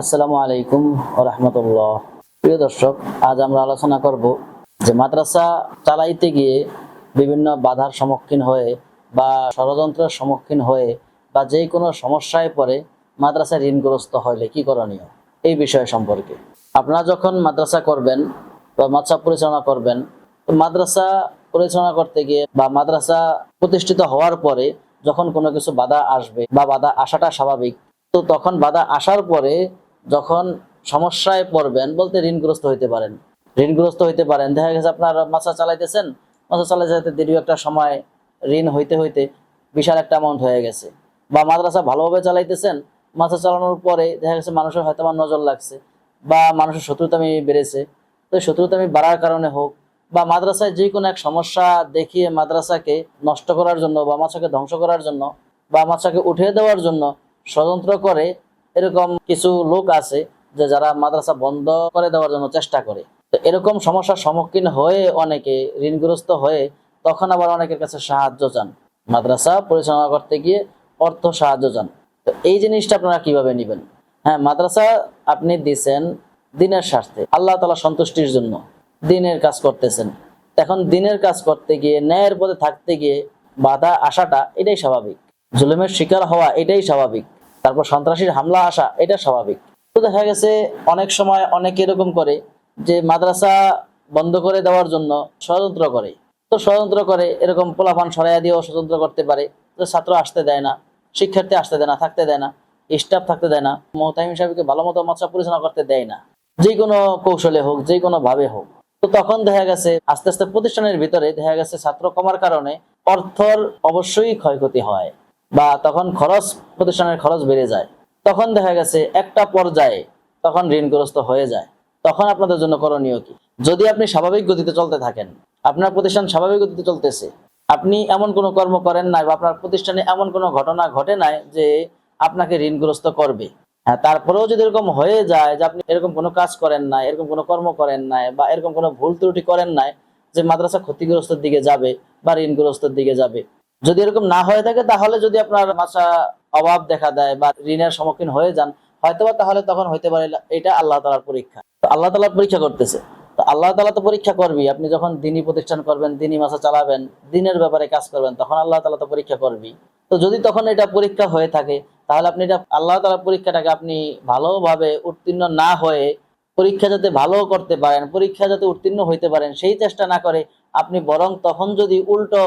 আসসালামু আলাইকুম রহমতুল্লাহ। প্রিয় দর্শক, আজ আমরা আলোচনা করব যে মাদ্রাসা চালাইতে গিয়ে বিভিন্ন বাধার সম্মুখীন হয়ে বা ষড়যন্ত্রের সম্মুখীন হয়ে বা যে কোনো সমস্যায় পড়ে মাদ্রাসা ঋণগ্রস্ত হলে কি করণীয়? এই বিষয় সম্পর্কে। আপনারা যখন মাদ্রাসা করবেন বা মাদ্রাসা পরিচালনা করবেন, তো মাদ্রাসা পরিচালনা করতে গিয়ে বা মাদ্রাসা প্রতিষ্ঠিত হওয়ার পরে যখন কোনো কিছু বাধা আসবে বা বাধা আসাটা স্বাভাবিক, তো তখন বাধা আসার পরে যখন সমস্যায় পড়বেন বলতে ঋণগ্রস্ত হইতে পারেন। ঋণগ্রস্ত হইতে পারেন। দেখা গেছে আপনার মাছা চালাইতেছেন মাছা চালাইতে চালাইতে দীর্ঘ একটা সময় ঋণ হইতে হইতে বিশাল একটা অ্যামাউন্ট হয়ে গেছে। বা মাদ্রাসা ভালোভাবে চালাইতেছেন মাছা চালানোর পরে দেখা গেছে মানুষের হয়তো আমার নজর লাগছে বা মানুষের শত্রুতামি বেড়েছে। তো শত্রুতামি বাড়ার কারণে হোক বা মাদ্রাসায় যে কোনো এক সমস্যা দেখিয়ে মাদ্রাসাকে নষ্ট করার জন্য বা মাছাকে ধ্বংস করার জন্য বা মাছাকে উঠিয়ে দেওয়ার জন্য ষড়যন্ত্র করে এরকম কিছু লোক আছে যে যারা মাদ্রাসা বন্ধ করে দেওয়ার জন্য চেষ্টা করে। তো এরকম সমস্যার সম্মুখীন হয়ে অনেকে ঋণগ্রস্ত হয়ে তখন আবার অনেকের কাছে সাহায্য চান। মাদ্রাসা পরিচালনা করতে গিয়ে অর্থ সাহায্য চান। তো এই জিনিসটা আপনারা কীভাবে নেবেন? হ্যাঁ মাদ্রাসা আপনি দিছেন দিনের স্বার্থে। আল্লাহ তালা সন্তুষ্টির জন্য দিনের কাজ করতেছেন। এখন দিনের কাজ করতে গিয়ে, ন্যায়ের পথে থাকতে গিয়ে বাধা আসাটা এটাই স্বাভাবিক। জুলুমের শিকার হওয়া এটাই স্বাভাবিক। তারপর সন্ত্রাসীর হামলা, আসা, এটা স্বাভাবিক। তো দেখা গেছে অনেক সময় অনেকে এরকম করে যে মাদ্রাসা বন্ধ করে দেওয়ার জন্য ষড়যন্ত্র করে। তো ষড়যন্ত্র করে, এরকম পোলাপান সরাইয়া দিয়েও ষড়যন্ত্র করতে পারে। তো ছাত্র আসতে দেয় না, শিক্ষার্থী আসতে দেয় না, থাকতে দেয় না স্টাফ থাকতে দেয় না মোহতাহিম সাহেবকে ভালো মতো মাত্রা পরিচালনা করতে দেয় না। যে কোনো কৌশলে হোক, যে কোনো ভাবে হোক। তো তখন দেখা গেছে, আস্তে আস্তে প্রতিষ্ঠানের ভিতরে দেখা গেছে ছাত্র কমার কারণে অর্থর অবশ্যই ক্ষয়ক্ষতি হয়। বা তখন খরচ, প্রতিষ্ঠানের খরচ বেড়ে যায়। তখন দেখা গেছে একটা পর্যায়ে তখন ঋণগ্রস্ত হয়ে যায়। তখন আপনাদের জন্য করণীয় কি? যদি আপনি স্বাভাবিক গতিতে চলতে থাকেন, আপনার প্রতিষ্ঠান স্বাভাবিক গতিতে চলতেছে, আপনি এমন কোনো কর্ম করেন নাই বা আপনার প্রতিষ্ঠানে এমন কোনো ঘটনা ঘটে নাই যে আপনাকে ঋণগ্রস্ত করবে। হ্যাঁ তারপরেও যদি এরকম হয়ে যায় যে আপনি এরকম কোনো কাজ করেন নাই, এরকম কোনো কর্ম করেন নাই বা এরকম কোনো ভুল ত্রুটি করেন নাই যে মাদ্রাসা ক্ষতিগ্রস্তের দিকে যাবে বা ঋণগ্রস্তের দিকে যাবে যদি এরকম না হয়ে থাকে, তাহলে যদি আপনার মাসা অভাব দেখা দেয় বা ঋণের সম্মুখীন হয়ে যান, হয়তোবা তাহলে তখন হইতে পারে এটা আল্লাহ তালার পরীক্ষা। আল্লাহ তালা পরীক্ষা করতেছে। আল্লাহ তালা তো পরীক্ষা করবি আপনি যখন দিনী প্রতিষ্ঠান করবেন দিনী মাসা চালাবেন, দিনের ব্যাপারে কাজ করবেন, তখন আল্লাহ তালা তো পরীক্ষা করবি তো যদি তখন এটা পরীক্ষা হয়ে থাকে, তাহলে আপনি এটা আল্লাহ তালা পরীক্ষাটাকে আপনি ভালোভাবে উত্তীর্ণ না হয়ে পরীক্ষা যাতে ভালো করতে পারেন, পরীক্ষা যাতে উত্তীর্ণ হইতে পারেন, সেই চেষ্টা না করে আপনি বরং তখন যদি উল্টো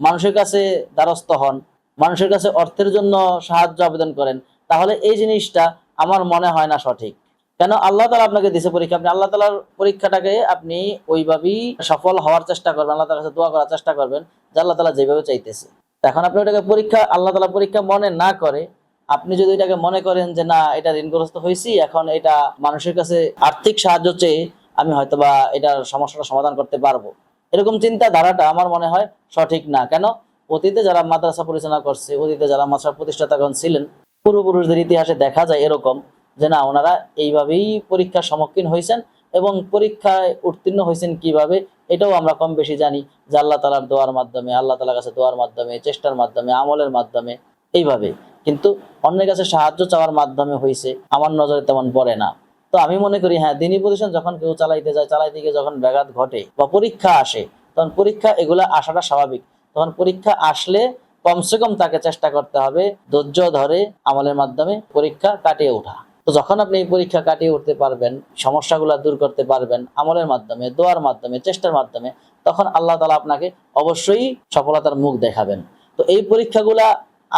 মানুষের কাছে দ্বারস্থ হন, মানুষের কাছে অর্থের জন্য সাহায্য আবেদন করেন, তাহলে এই জিনিসটা আমার মনে হয় না সঠিক। কেন? আল্লাহ তালা আপনাকে দিছে পরীক্ষা। আপনি আল্লাহ তালার পরীক্ষাটাকে আপনি ওইভাবেই সফল হওয়ার চেষ্টা করবেন, আল্লাহ তালার কাছে দোয়া করার চেষ্টা করবেন যে আল্লাহ তালা যেভাবে চাইতেছে। এখন আপনি ওটাকে পরীক্ষা, আল্লাহ তালা পরীক্ষা মনে না করে, আপনি যদি এটাকে মনে করেন যে না, এটা ঋণগ্রস্ত হয়েছি, এখন এটা মানুষের কাছে আর্থিক সাহায্য চেয়ে আমি হয়তোবা এটার সমস্যাটা সমাধান করতে পারব। এরকম চিন্তা ধারাটা আমার মনে হয় সঠিক না। কেন? অতীতে যারা মাদ্রাসা পরিচালনা করছে, অতীতে যারা মাদ্রাসা প্রতিষ্ঠাতাগণ ছিলেন, পূর্বপুরুষদের ইতিহাসে দেখা যায় এরকম যে না, ওনারা এইভাবেই পরীক্ষার সম্মুখীন হয়েছেন এবং পরীক্ষায় উত্তীর্ণ হয়েছেন কীভাবে, এটাও আমরা কম বেশি জানি যে আল্লাহ তালার দোয়ার মাধ্যমে, আল্লাহ তালার কাছে দোয়ার মাধ্যমে, চেষ্টার মাধ্যমে, আমলের মাধ্যমে, এইভাবে। কিন্তু অন্যের কাছে সাহায্য চাওয়ার মাধ্যমে হয়েছে, আমার নজরে তেমন পড়ে না। তো আমি মনে করি হ্যাঁ দিনী প্রতিষ্ঠান যখন কেউ চালাইতে যায়, চালাইতে গিয়ে যখন ব্যাঘাত ঘটে বা পরীক্ষা আসে, তখন পরীক্ষা এগুলা আসাটা স্বাভাবিক। তখন পরীক্ষা আসলে কমসে কম তাকে চেষ্টা করতে হবে ধৈর্য ধরে আমলের মাধ্যমে পরীক্ষা কাটিয়ে ওঠা। তো যখন আপনি এই পরীক্ষা কাটিয়ে উঠতে পারবেন, সমস্যাগুলো দূর করতে পারবেন আমলের মাধ্যমে, দোয়ার মাধ্যমে, চেষ্টার মাধ্যমে, তখন আল্লাহ তালা আপনাকে অবশ্যই সফলতার মুখ দেখাবেন। তো এই পরীক্ষাগুলা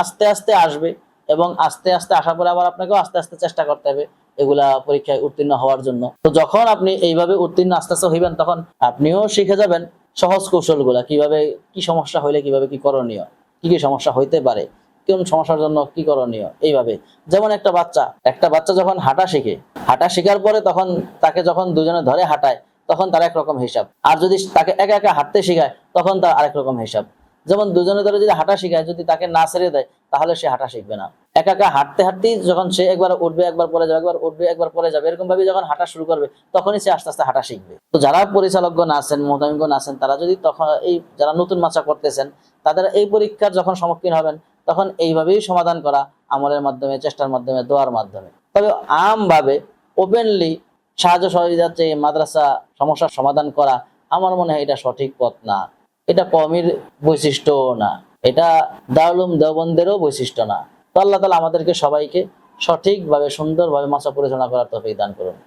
আস্তে আস্তে আসবে এবং আস্তে আস্তে আসার পরে আবার আপনাকেও আস্তে আস্তে চেষ্টা করতে হবে। এগুলা পরীক্ষায় উত্তীর্ণ হওয়ার জন্য। তো যখন আপনি এইভাবে উত্তীর্ণ আস্তে আস্তে হইবেন, তখন আপনিও শিখে যাবেন সহজ কৌশলগুলা। কীভাবে কি সমস্যা হইলে কীভাবে কি করণীয়? কি কি সমস্যা হইতে পারে? কোন সমস্যার জন্য কি করণীয়? এইভাবে। যেমন একটা বাচ্চা। একটা বাচ্চা যখন হাঁটা শিখে, হাঁটা শেখার পরে তখন তাকে যখন দুজনে ধরে হাঁটায়, তখন তার একরকম হিসাব। আর যদি তাকে একা একা হাঁটতে শেখায়, তখন তার আরেক রকম হিসাব। যেমন দুজনে ধরে যদি হাঁটা শিখায়, যদি তাকে না ছেড়ে দেয়, তাহলে সে হাঁটা শিখবে না। একা একা হাঁটতে হাঁটতেই যখন সে একবার উঠবে, একবার পরে যাবে, একবার উঠবে, একবার পরে যাবে এরকম ভাবে যখন হাঁটা শুরু করবে, তখনই সে আস্তে আস্তে হাঁটা শিখবে। তো যারা পরিচালকগণ আছেন, মোহতামিমগণ আছেন, তারা যদি তখন এই যারা নতুন মাচা করতেছেন, তাদের এই পরীক্ষার যখন সম্মুখীন হবেন, তখন এইভাবেই সমাধান করা আমলের মাধ্যমে, চেষ্টার মাধ্যমে, দোয়ার মাধ্যমে। তবে আমভাবে ওপেনলি সাহায্য সহযোগিতা চেয়ে মাদ্রাসা সমস্যার সমাধান করা, আমার মনে হয় এটা সঠিক পথ না। এটা কমের বৈশিষ্ট্য না। এটা দারুলুম দেওবন্দেরও বৈশিষ্ট্য না। তো আল্লাহ তালা আমাদেরকে সবাইকে সঠিকভাবে, সুন্দরভাবে মাসা পরিচালনা করার তফিক দান করুন।